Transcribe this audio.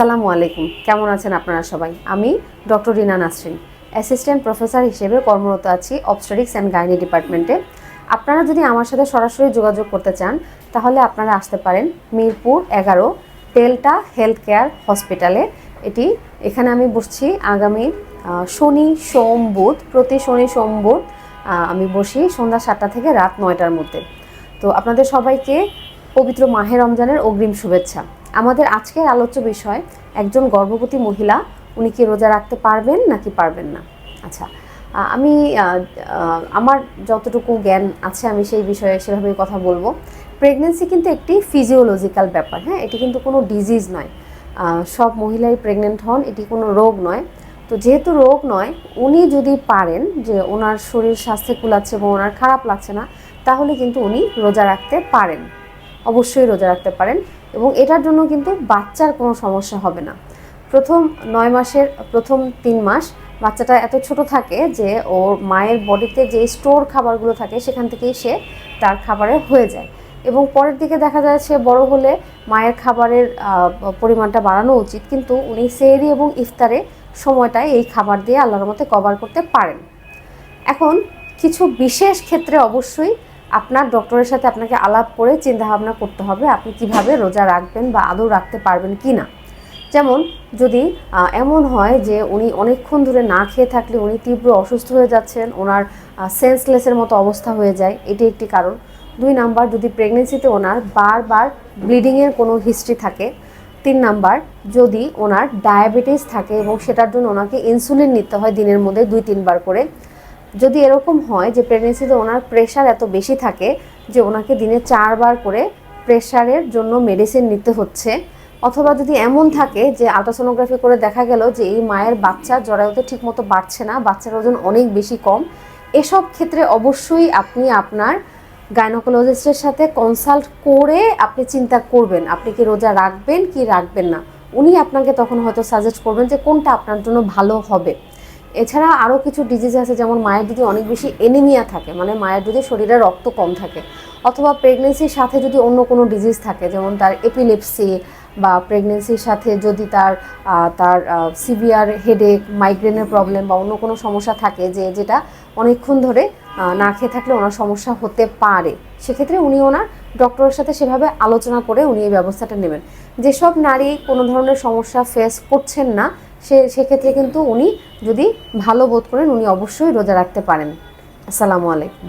আসসালামু আলাইকুম। কেমন আছেন আপনারা সবাই? আমি doctor Rina Nasrin, assistant professor হিসেবে কর্মরত আছি অবস্টারিক্স অ্যান্ড গাইনি ডিপার্টমেন্টে। আপনারা যদি আমার সাথে সরাসরি যোগাযোগ করতে চান, তাহলে আপনারা আসতে পারেন মিরপুর এগারো ডেল্টা হেলথ কেয়ার হসপিটালে। এটি এখানে আমি বসছি আগামী শনি সোম বুধ, প্রতি শনি সোম বুধ আমি বসি সন্ধ্যা সাতটা থেকে রাত নয়টার মধ্যে। তো আপনাদের সবাইকে পবিত্র মাহে রমজানের অগ্রিম শুভেচ্ছা। আমাদের আজকের আলোচ্য বিষয়, একজন গর্ভবতী মহিলা, উনি কি রোজা রাখতে পারবেন নাকি পারবেন না? আচ্ছা আমি আমার যতটুকু জ্ঞান আছে, আমি সেই বিষয়ে সেভাবেই কথা বলব। প্রেগনেন্সি কিন্তু একটি ফিজিওলজিক্যাল ব্যাপার হ্যাঁ? এটি কিন্তু কোনো ডিজিজ নয়। সব মহিলাই প্রেগনেন্ট হন, এটি কোনো রোগ নয়। তো যেহেতু রোগ নয়, উনি যদি পারেন যে ওনার শরীর স্বাস্থ্যে কুলাচ্ছে এবং ওনার খারাপ লাগছে না, তাহলে কিন্তু উনি রোজা রাখতে পারেন। অবশ্যই রোজা রাখতে পারেন এবং এটার জন্য কিন্তু বাচ্চার কোনো সমস্যা হবে না। প্রথম নয় মাসের, প্রথম তিন মাস বাচ্চাটা এত ছোট থাকে যে ওর মায়ের বডিতে যে স্টোর খাবারগুলো থাকে সেখান থেকেই সে তার খাবারে হয়ে যায়। এবং পরের দিকে দেখা যায় সে বড় হলে মায়ের খাবারের পরিমাণটা বাড়ানো উচিত কিন্তু উনি সেহরি এবং ইফতারে সময়টায় এই খাবার দিয়ে আল্লাহর মতে কভার করতে পারেন। এখন কিছু বিশেষ ক্ষেত্রে অবশ্যই আপনার ডক্টরের সাথে আপনাকে আলাপ করে চিন্তাভাবনা করতে হবে, আপনি কীভাবে রোজা রাখবেন বা আদৌ রাখতে পারবেন কি না যেমন, যদি এমন হয় যে উনি অনেকক্ষণ ধরে না খেয়ে থাকলে উনি তীব্র অসুস্থ হয়ে যাচ্ছেন, ওনার সেন্সলেসের মতো অবস্থা হয়ে যায়, এটি একটি কারণ। দুই নাম্বার, যদি প্রেগনেন্সিতে ওনার বারবার ব্লিডিংয়ের কোনো হিস্ট্রি থাকে, তিন নাম্বার, যদি ওনার ডায়াবেটিস থাকে এবং সেটার জন্য ওনাকে ইনসুলিন নিতে হয় দিনের মধ্যে দুই তিনবার করে যদি এরকম হয় যে প্রেগনেন্সিতে ওনার প্রেশার এত বেশি থাকে যে ওনাকে দিনে চারবার করে প্রেশারের জন্য মেডিসিন নিতে হচ্ছে, অথবা যদি এমন থাকে যে আলট্রাসোনোগ্রাফি করে দেখা গেল যে এই মায়ের বাচ্চা জরায়ুতে ঠিকমতো বাড়ছে না, বাচ্চার ওজন অনেক বেশি কম, এসব ক্ষেত্রে অবশ্যই আপনি আপনার গাইনোকোলজিস্টের সাথে কনসাল্ট করে আপনি চিন্তা করবেন, আপনি কি রোজা রাখবেন, কি রাখবেন না। উনি আপনাকে তখন হয়তো সাজেস্ট করবেন যে কোনটা আপনার জন্য ভালো হবে। এছাড়া আরও কিছু ডিজিজ আছে, যেমন মায়ের যদি অনেক বেশি এনিমিয়া থাকে মানে মায়ের যদি শরীরে রক্ত কম থাকে, অথবা প্রেগনেন্সির সাথে যদি অন্য কোনো ডিজিজ থাকে, যেমন তার এপিলেপসি বা প্রেগনেন্সির সাথে যদি তার তার সিভিয়ার হেডেক মাইগ্রেনের প্রবলেম বা অন্য কোনো সমস্যা থাকে যে, যেটা অনেকক্ষণ ধরে না খেয়ে থাকলে ওনার সমস্যা হতে পারে, সেক্ষেত্রে উনি ওনার ডক্টরের সাথে সেভাবে আলোচনা করে উনি এই ব্যবস্থাটা নেবেন। যেসব নারী কোনো ধরনের সমস্যা ফেস করছেন না সে, সেক্ষেত্রে কিন্তু উনি যদি ভালো বোধ করেন, উনি অবশ্যই রোজা রাখতে পারেন। আসসালামু আলাইকুম।